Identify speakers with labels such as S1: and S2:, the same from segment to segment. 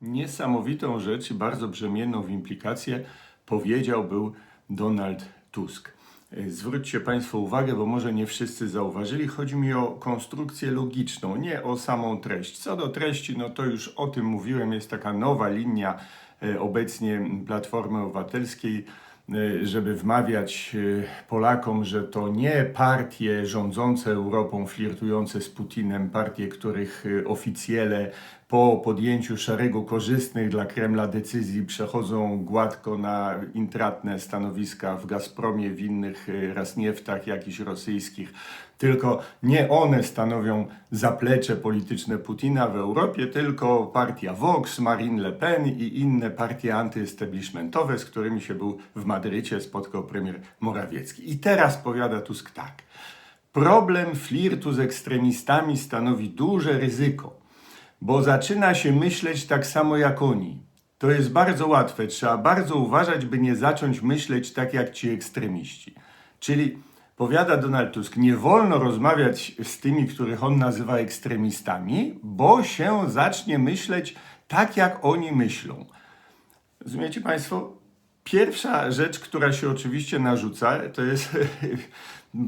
S1: Niesamowitą rzecz bardzo brzemienną w implikacje powiedział był Donald Tusk. E, Zwróćcie Państwo uwagę, bo może nie wszyscy zauważyli, chodzi mi o konstrukcję logiczną, nie o samą treść. Co do treści, no to już o tym mówiłem, jest taka nowa linia e, obecnie Platformy Obywatelskiej, e, żeby wmawiać Polakom, że to nie partie rządzące Europą, flirtujące z Putinem, partie, których oficjele po podjęciu szeregu korzystnych dla Kremla decyzji przechodzą gładko na intratne stanowiska w Gazpromie, w innych e, Rasnieftach jakichś rosyjskich. Tylko nie one stanowią zaplecze polityczne Putina w Europie, tylko partia Vox, Marine Le Pen i inne partie antyestablishmentowe, z którymi się był w Madrycie spotkał premier Morawiecki. I teraz powiada Tusk tak. Problem flirtu z ekstremistami stanowi duże ryzyko bo zaczyna się myśleć tak samo jak oni. To jest bardzo łatwe. Trzeba bardzo uważać, by nie zacząć myśleć tak jak ci ekstremiści. Czyli powiada Donald Tusk, nie wolno rozmawiać z tymi, których on nazywa ekstremistami, bo się zacznie myśleć tak jak oni myślą. Rozumiecie Państwo? Pierwsza rzecz, która się oczywiście narzuca, to jest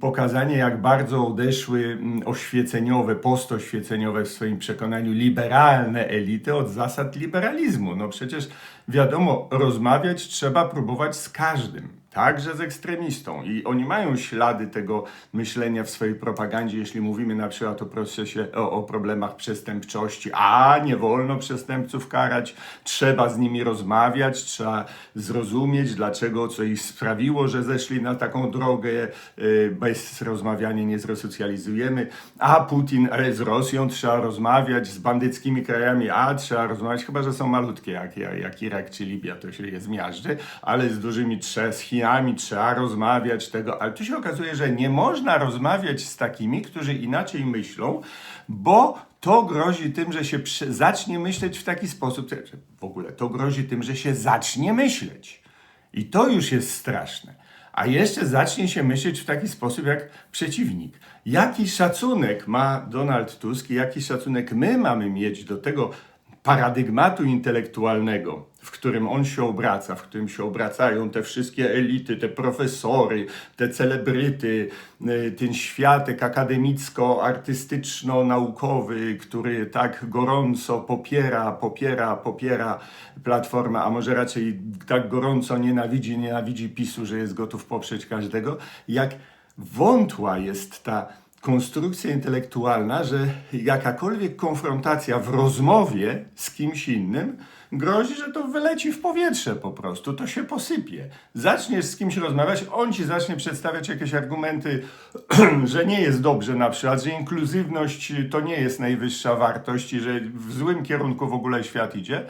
S1: pokazanie, jak bardzo odeszły mm, oświeceniowe, postoświeceniowe w swoim przekonaniu liberalne elity od zasad liberalizmu. No przecież wiadomo, rozmawiać trzeba próbować z każdym także z ekstremistą. I oni mają ślady tego myślenia w swojej propagandzie, jeśli mówimy na przykład o procesie, o, o problemach przestępczości. A nie wolno przestępców karać, trzeba z nimi rozmawiać, trzeba zrozumieć, dlaczego, co ich sprawiło, że zeszli na taką drogę. y, Bez rozmawiania nie zresocjalizujemy. A Putin e, z Rosją trzeba rozmawiać, z bandyckimi krajami, a trzeba rozmawiać, chyba że są malutkie, jak, jak, Irak czy Libia, to się je zmiażdży, ale z dużymi trzeba, z Chinami trzeba rozmawiać tego, ale tu się okazuje, że nie można rozmawiać z takimi, którzy inaczej myślą, bo to grozi tym, że się zacznie myśleć w taki sposób, w ogóle to grozi tym, że się zacznie myśleć. I to już jest straszne. A jeszcze zacznie się myśleć w taki sposób jak przeciwnik. Jaki szacunek ma Donald Tusk i jaki szacunek my mamy mieć do tego paradygmatu intelektualnego, w którym on się obraca, w którym się obracają te wszystkie elity, te profesory, te celebryty, y, ten światek akademicko-artystyczno-naukowy, który tak gorąco popiera, popiera, popiera Platformę, a może raczej tak gorąco nienawidzi, nienawidzi PiSu, że jest gotów poprzeć każdego, jak wątła jest ta konstrukcja intelektualna, że jakakolwiek konfrontacja w rozmowie z kimś innym grozi, że to wyleci w powietrze po prostu, to się posypie. Zaczniesz z kimś rozmawiać, on ci zacznie przedstawiać jakieś argumenty, że nie jest dobrze na przykład, że inkluzywność to nie jest najwyższa wartość i że w złym kierunku w ogóle świat idzie,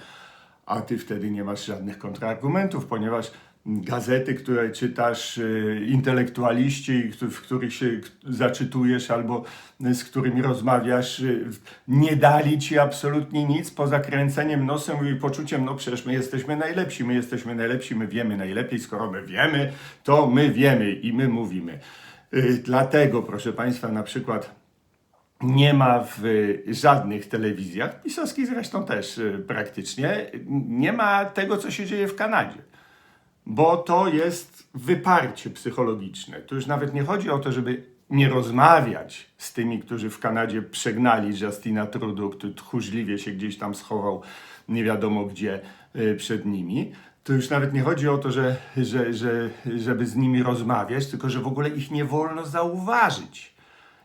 S1: a ty wtedy nie masz żadnych kontrargumentów, ponieważ gazety, które czytasz, y, intelektualiści, w których się zaczytujesz albo z którymi rozmawiasz, y, nie dali ci absolutnie nic poza kręceniem nosem i poczuciem, no przecież my jesteśmy najlepsi, my jesteśmy najlepsi, my wiemy najlepiej, skoro my wiemy, to my wiemy i my mówimy. Y, Dlatego, proszę Państwa, na przykład nie ma w y, żadnych telewizjach, pisowskich zresztą też y, praktycznie, nie ma tego, co się dzieje w Kanadzie. Bo to jest wyparcie psychologiczne. Tu już nawet nie chodzi o to, żeby nie rozmawiać z tymi, którzy w Kanadzie przegnali Justina Trudeau, który tchórzliwie się gdzieś tam schował, nie wiadomo gdzie, y, przed nimi. To już nawet nie chodzi o to, że, że, że, żeby z nimi rozmawiać, tylko że w ogóle ich nie wolno zauważyć.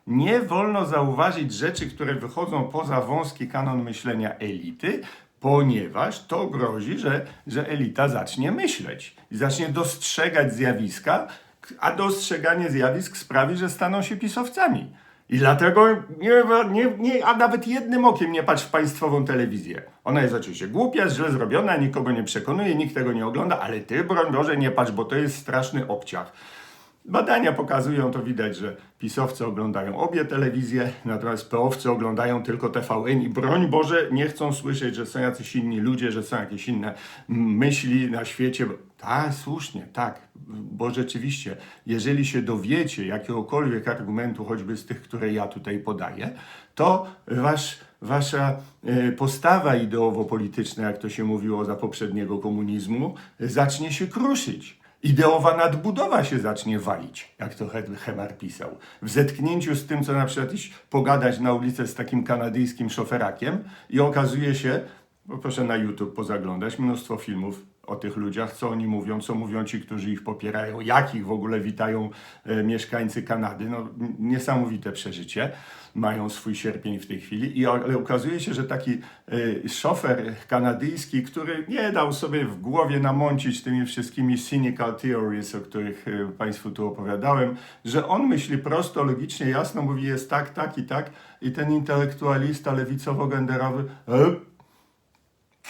S1: Nie wolno zauważyć rzeczy, które wychodzą poza wąski kanon myślenia elity, ponieważ to grozi, że, że elita zacznie myśleć i zacznie dostrzegać zjawiska, a dostrzeganie zjawisk sprawi, że staną się pisowcami. I dlatego nie, nie, nie, a nawet jednym okiem nie patrz w państwową telewizję. Ona jest oczywiście głupia, źle zrobiona, nikogo nie przekonuje, nikt tego nie ogląda, ale ty, broń Boże, nie patrz, bo to jest straszny obciach. Badania pokazują, to widać, że pisowcy oglądają obie telewizje, natomiast peowcy oglądają tylko TVN i broń Boże nie chcą słyszeć, że są jacyś inni ludzie, że są jakieś inne myśli na świecie. Tak, słusznie, tak, bo rzeczywiście, jeżeli się dowiecie jakiegokolwiek argumentu, choćby z tych, które ja tutaj podaję, to wasz wasza e, postawa ideowo-polityczna, jak to się mówiło za poprzedniego komunizmu, zacznie się kruszyć. Ideowa nadbudowa się zacznie walić, jak to He- Hemar pisał. W zetknięciu z tym, co na przykład iść pogadać na ulicę z takim kanadyjskim szoferakiem i okazuje się, bo proszę na YouTube pozaglądać, mnóstwo filmów o tych ludziach, co oni mówią, co mówią ci, którzy ich popierają, jak ich w ogóle witają e, mieszkańcy Kanady. No, niesamowite przeżycie. Mają swój sierpień w tej chwili. I ale okazuje się, że taki e, szofer kanadyjski, który nie dał sobie w głowie namącić tymi wszystkimi cynical theories, o których e, Państwu tu opowiadałem, że on myśli prosto, logicznie, jasno, mówi jest tak, tak i tak. I ten intelektualista lewicowo-genderowy e,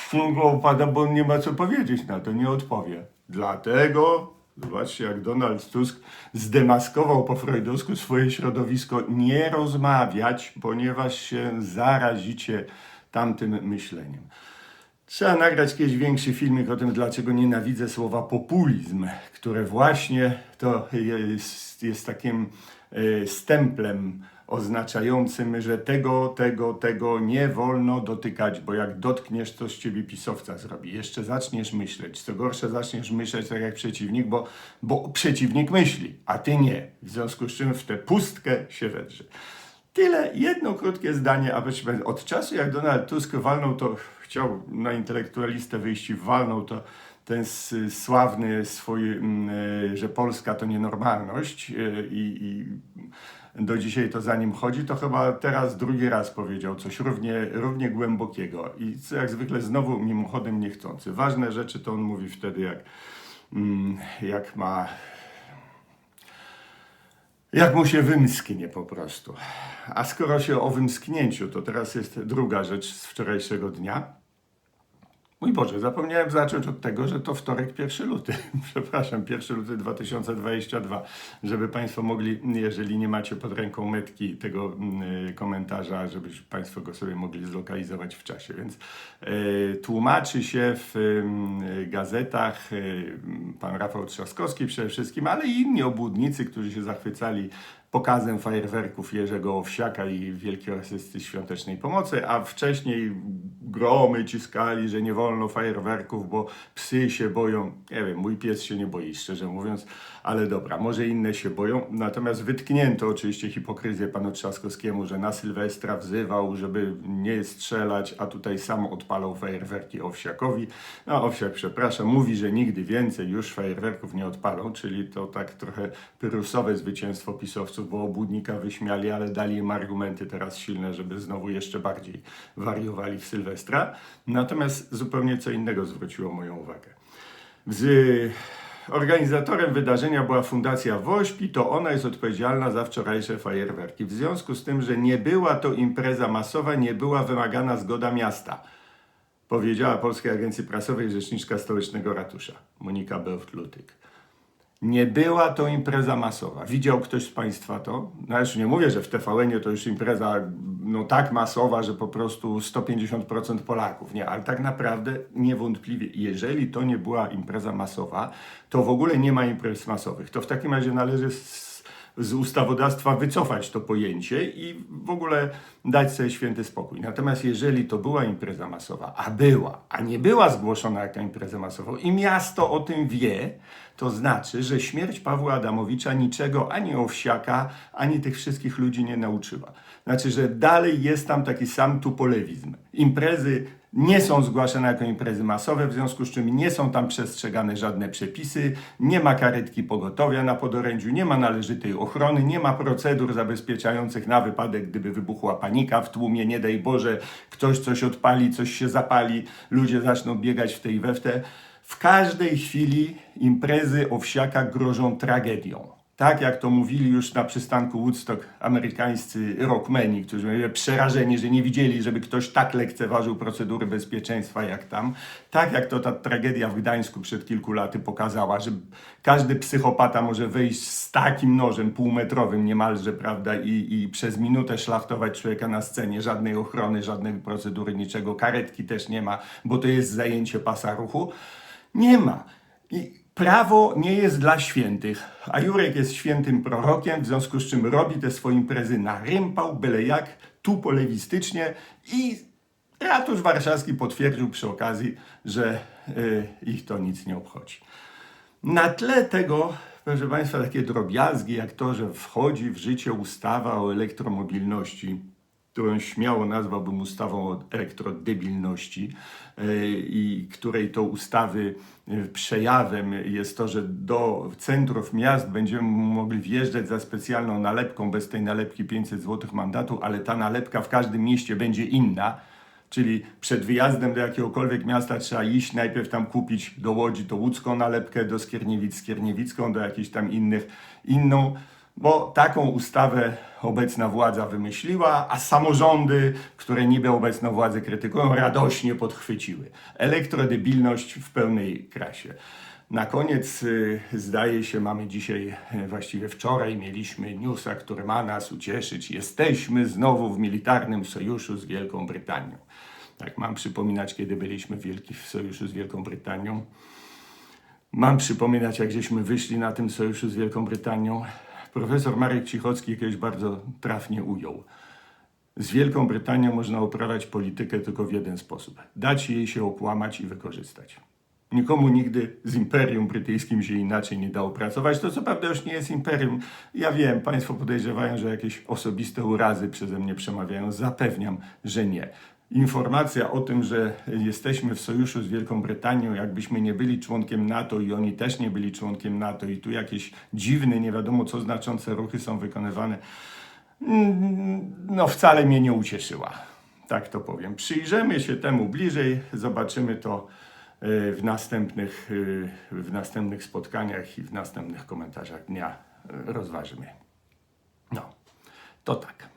S1: Księga upada, bo on nie ma co powiedzieć na to, nie odpowie. Dlatego, zobaczcie, jak Donald Tusk zdemaskował po freudowsku swoje środowisko, nie rozmawiać, ponieważ się zarazicie tamtym myśleniem. Trzeba nagrać kiedyś większy filmik o tym, dlaczego nienawidzę słowa populizm, które właśnie to jest, jest takim e, stemplem oznaczającym, że tego, tego, tego nie wolno dotykać, bo jak dotkniesz, to z ciebie pisowca zrobi. Jeszcze zaczniesz myśleć. Co gorsze, zaczniesz myśleć tak jak przeciwnik, bo, bo przeciwnik myśli, a ty nie. W związku z czym w tę pustkę się wedrze. Tyle, jedno krótkie zdanie, aby od czasu jak Donald Tusk walnął to, chciał na intelektualistę wyjść i walnął to ten sławny swój, mm, e, że Polska to nienormalność e, i, i do dzisiaj to za nim chodzi, to chyba teraz drugi raz powiedział coś równie, równie głębokiego i jak zwykle znowu mimochodem niechcący. Ważne rzeczy to on mówi wtedy, jak, mm, jak ma jak mu się wymsknie po prostu. A skoro się o wymsknięciu, to teraz jest druga rzecz z wczorajszego dnia. Mój Boże, zapomniałem zacząć od tego, że to wtorek 1 luty. Przepraszam, 1 luty 2022. Żeby Państwo mogli, jeżeli nie macie pod ręką metki tego mm, komentarza, żeby Państwo go sobie mogli zlokalizować w czasie. Więc e, tłumaczy się w mm, gazetach e, pan Rafał Trzaskowski przede wszystkim, ale i inni obłudnicy, którzy się zachwycali pokazem fajerwerków Jerzego Owsiaka i Wielkiej Asysty Świątecznej Pomocy, a wcześniej gromy ciskali, że nie wolno fajerwerków, bo psy się boją. Nie wiem, mój pies się nie boi, szczerze mówiąc, ale dobra, może inne się boją. Natomiast wytknięto oczywiście hipokryzję panu Trzaskowskiemu, że na Sylwestra wzywał, żeby nie strzelać, a tutaj sam odpalał fajerwerki Owsiakowi. No Owsiak, przepraszam, mówi, że nigdy więcej już fajerwerków nie odpalą, czyli to tak trochę pyrusowe zwycięstwo pisowców, bo obłudnika wyśmiali, ale dali im argumenty teraz silne, żeby znowu jeszcze bardziej wariowali w Sylwestra. Natomiast zupełnie co innego zwróciło moją uwagę. Z organizatorem wydarzenia była Fundacja Wośpi, to ona jest odpowiedzialna za wczorajsze fajerwerki. W związku z tym, że nie była to impreza masowa, nie była wymagana zgoda miasta, powiedziała Polskiej Agencji Prasowej rzeczniczka stołecznego ratusza Monika Beoft-Lutyk. Nie była to impreza masowa. Widział ktoś z Państwa to? No już nie mówię, że w tvn to już impreza no, tak masowa, że po prostu 150% Polaków. Nie, ale tak naprawdę niewątpliwie, jeżeli to nie była impreza masowa, to w ogóle nie ma imprez masowych. To w takim razie należy z, ustawodawstwa wycofać to pojęcie i w ogóle dać sobie święty spokój. Natomiast jeżeli to była impreza masowa, a była, a nie była zgłoszona jaka impreza masowa i miasto o tym wie, to znaczy, że śmierć Pawła Adamowicza niczego ani Owsiaka, ani tych wszystkich ludzi nie nauczyła. Znaczy, że dalej jest tam taki sam tupolewizm. Imprezy nie są zgłaszane jako imprezy masowe, w związku z czym nie są tam przestrzegane żadne przepisy, nie ma karetki pogotowia na podorędziu, nie ma należytej ochrony, nie ma procedur zabezpieczających na wypadek, gdyby wybuchła panika w tłumie, nie daj Boże, ktoś coś odpali, coś się zapali, ludzie zaczną biegać w tej i w. W każdej chwili imprezy owsiaka grożą tragedią. Tak jak to mówili już na przystanku Woodstock amerykańscy rockmeni, którzy byli przerażeni, że nie widzieli, żeby ktoś tak lekceważył procedury bezpieczeństwa jak tam. Tak jak to ta tragedia w Gdańsku przed kilku laty pokazała, że każdy psychopata może wejść z takim nożem półmetrowym niemalże, prawda, i, i przez minutę szlachtować człowieka na scenie. Żadnej ochrony, żadnej procedury, niczego. Karetki też nie ma, bo to jest zajęcie pasa ruchu. Nie ma. I prawo nie jest dla świętych, a Jurek jest świętym prorokiem, w związku z czym robi te swoje imprezy na rympał, byle jak, tu polewistycznie i ratusz warszawski potwierdził przy okazji, że y, ich to nic nie obchodzi. Na tle tego, proszę Państwa, takie drobiazgi jak to, że wchodzi w życie ustawa o elektromobilności, którą śmiało nazwałbym ustawą o elektrodebilności e, i której to ustawy e, przejawem jest to, że do centrów miast będziemy mogli wjeżdżać za specjalną nalepką, bez tej nalepki 500 zł mandatu, ale ta nalepka w każdym mieście będzie inna. Czyli przed wyjazdem do jakiegokolwiek miasta trzeba iść, najpierw tam kupić do Łodzi to łódzką nalepkę, do Skierniewic skierniewicką, do jakichś tam innych inną, bo taką ustawę obecna władza wymyśliła, a samorządy, które niby obecną władzę krytykują, radośnie podchwyciły. Elektrodebilność w pełnej krasie. Na koniec y, zdaje się, mamy dzisiaj, y, właściwie wczoraj mieliśmy newsa, który ma nas ucieszyć. Jesteśmy znowu w militarnym sojuszu z Wielką Brytanią. Tak, mam przypominać, kiedy byliśmy w, sojuszu z Wielką Brytanią. Mam przypominać, jak żeśmy wyszli na tym sojuszu z Wielką Brytanią. Profesor Marek Cichocki kiedyś bardzo trafnie ujął. Z Wielką Brytanią można uprawiać politykę tylko w jeden sposób: dać jej się okłamać i wykorzystać. Nikomu nigdy z Imperium Brytyjskim się inaczej nie dało pracować. To co prawda już nie jest imperium. Ja wiem, Państwo podejrzewają, że jakieś osobiste urazy przeze mnie przemawiają. Zapewniam, że nie. Informacja o tym, że jesteśmy w sojuszu z Wielką Brytanią, jakbyśmy nie byli członkiem NATO i oni też nie byli członkiem NATO, i tu jakieś dziwne, nie wiadomo co znaczące ruchy są wykonywane, no wcale mnie nie ucieszyła. Tak to powiem. Przyjrzymy się temu bliżej, zobaczymy to y, w następnych, y, w następnych spotkaniach i w następnych komentarzach dnia y, rozważymy. No, to tak.